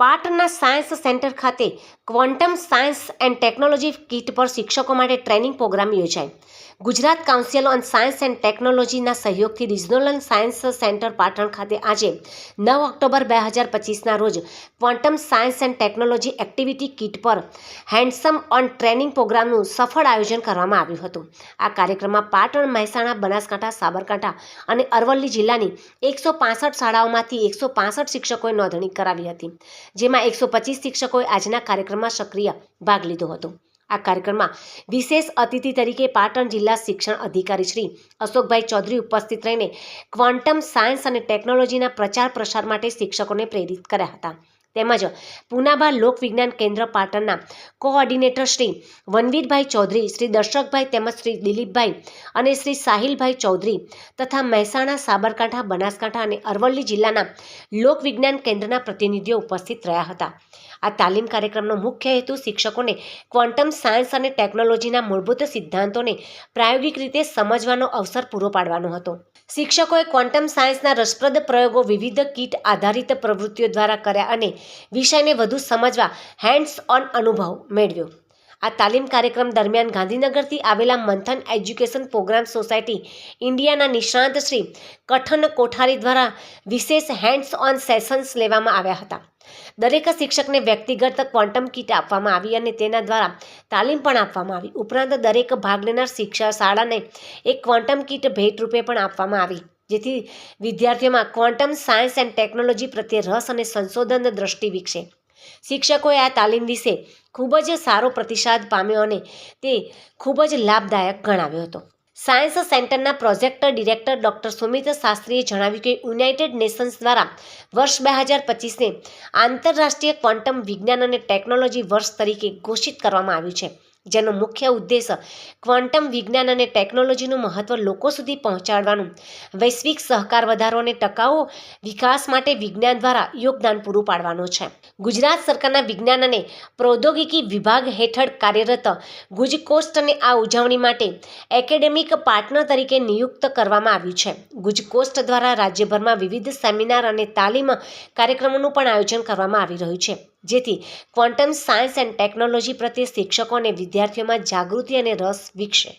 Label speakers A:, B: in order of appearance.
A: પાટણના science centre ખાતે quantum science and technology kit પર શિક્ષકો માટે ટ્રેનિંગ પ્રોગ્રામ યોજાય. Gujarat council on science and ટેકનોલોજીના સહયોગથી રિજનલ સાયન્સ સેન્ટર પાટણ ખાતે આજે નવ ઓક્ટોબર બે હજાર પચીસના રોજ quantum science and technology activity kit પર હેન્ડસમ ઓન ટ્રેનિંગ પ્રોગ્રામનું સફળ આયોજન કરવામાં આવ્યું હતું. આ કાર્યક્રમમાં પાટણ, મહેસાણા, બનાસકાંઠા, સાબરકાંઠા અને અરવલ્લી જિલ્લાની એકસો શાળાઓમાંથી એકસો શિક્ષકોએ નોંધણી કરાવી હતી. જેમાં એકસો પચીસ શિક્ષકોએ આજના કાર્યક્રમમાં સક્રિય ભાગ લીધો હતો. આ કાર્યક્રમમાં વિશેષ અતિથિ તરીકે પાટણ જિલ્લા શિક્ષણ અધિકારી શ્રી અશોકભાઈ ચૌધરી ઉપસ્થિત રહીને ક્વોન્ટમ સાયન્સ અને ટેકનોલોજીના પ્રચાર પ્રસાર માટે શિક્ષકોને પ્રેરિત કર્યા હતા. તેમજ પુનાભા લોકવિજ્ઞાન કેન્દ્ર પાટણના કોઓર્ડિનેટર શ્રી વનવીરભાઈ ચૌધરી, શ્રી દર્શકભાઈ તેમજ શ્રી દિલીપભાઈ અને શ્રી સાહિલભાઈ ચૌધરી તથા મહેસાણા, સાબરકાંઠા, બનાસકાંઠા અને અરવલ્લી જિલ્લાના લોકવિજ્ઞાન કેન્દ્રના પ્રતિનિધિઓ ઉપસ્થિત રહ્યા હતા. આ તાલીમ કાર્યક્રમનો મુખ્ય હેતુ શિક્ષકોને ક્વોન્ટમ સાયન્સ અને ટેકનોલોજીના મૂળભૂત સિદ્ધાંતોને પ્રાયોગિક રીતે સમજવાનો અવસર પૂરો પાડવાનો હતો. શિક્ષકોએ ક્વોન્ટમ સાયન્સના રસપ્રદ પ્રયોગો વિવિધ કીટ આધારિત પ્રવૃત્તિઓ દ્વારા કર્યા અને વિષયને વધુ સમજવા હેન્ડ્સ ઓન અનુભવ મેળવ્યો. આ તાલીમ કાર્યક્રમ દરમિયાન ગાંધીનગરથી આવેલા મંથન એજ્યુકેશન પ્રોગ્રામ સોસાયટી ઇન્ડિયાના નિષ્ણાંત શ્રી કઠન કોઠારી દ્વારા વિશેષ હેન્ડ્સ ઓન સેશન્સ લેવામાં આવ્યા હતા. દરેક શિક્ષકને વ્યક્તિગત ક્વોન્ટમ કીટ આપવામાં આવી અને તેના દ્વારા તાલીમ પણ આપવામાં આવી. ઉપરાંત દરેક ભાગ લેનાર શિક્ષક શાળાને એક ક્વોન્ટમ કીટ ભેટ રૂપે પણ આપવામાં આવી. જેથી વિદ્યાર્થીઓમાં ક્વોન્ટમ સાયન્સ એન્ડ ટેકનોલોજી પ્રત્યે રસ અને સંશોધન દ્રષ્ટિ વિકસે. શિક્ષકોએ આ તાલીમ વિશે ખૂબ જ સારો પ્રતિસાદ પામ્યો અને તે ખૂબ જ લાભદાયક ગણાવ્યો હતો. સાયન્સ સેન્ટરના પ્રોજેક્ટ ડિરેક્ટર ડૉક્ટર સુમિત શાસ્ત્રીએ જણાવ્યું કે યુનાઇટેડ નેશન્સ દ્વારા વર્ષ બે હજાર પચીસને આંતરરાષ્ટ્રીય ક્વોન્ટમ વિજ્ઞાન અને ટેકનોલોજી વર્ષ તરીકે ઘોષિત કરવામાં આવ્યું છે. જેનો મુખ્ય ઉદ્દેશ ક્વોન્ટમ વિજ્ઞાન અને ટેકનોલોજીનું મહત્ત્વ લોકો સુધી પહોંચાડવાનું. વૈશ્વિક સહકાર વધારો અને ટકાઉ વિકાસ માટે વિજ્ઞાન દ્વારા યોગદાન પૂરું પાડવાનું છે. ગુજરાત સરકારના વિજ્ઞાન અને પ્રૌદ્યોગિકી વિભાગ હેઠળ કાર્યરત ગુજકોસ્ટને આ ઉજવણી માટે એકેડેમિક પાર્ટનર તરીકે નિયુક્ત કરવામાં આવ્યું છે. ગુજકોસ્ટ દ્વારા રાજ્યભરમાં વિવિધ સેમિનાર અને તાલીમ કાર્યક્રમોનું પણ આયોજન કરવામાં આવી રહ્યું છે. જેથી ક્વોન્ટમ સાયન્સ એન્ડ ટેકનોલોજી પ્રત્યે શિક્ષકો અને વિદ્યાર્થીઓમાં જાગૃતિ અને રસ વિકસે.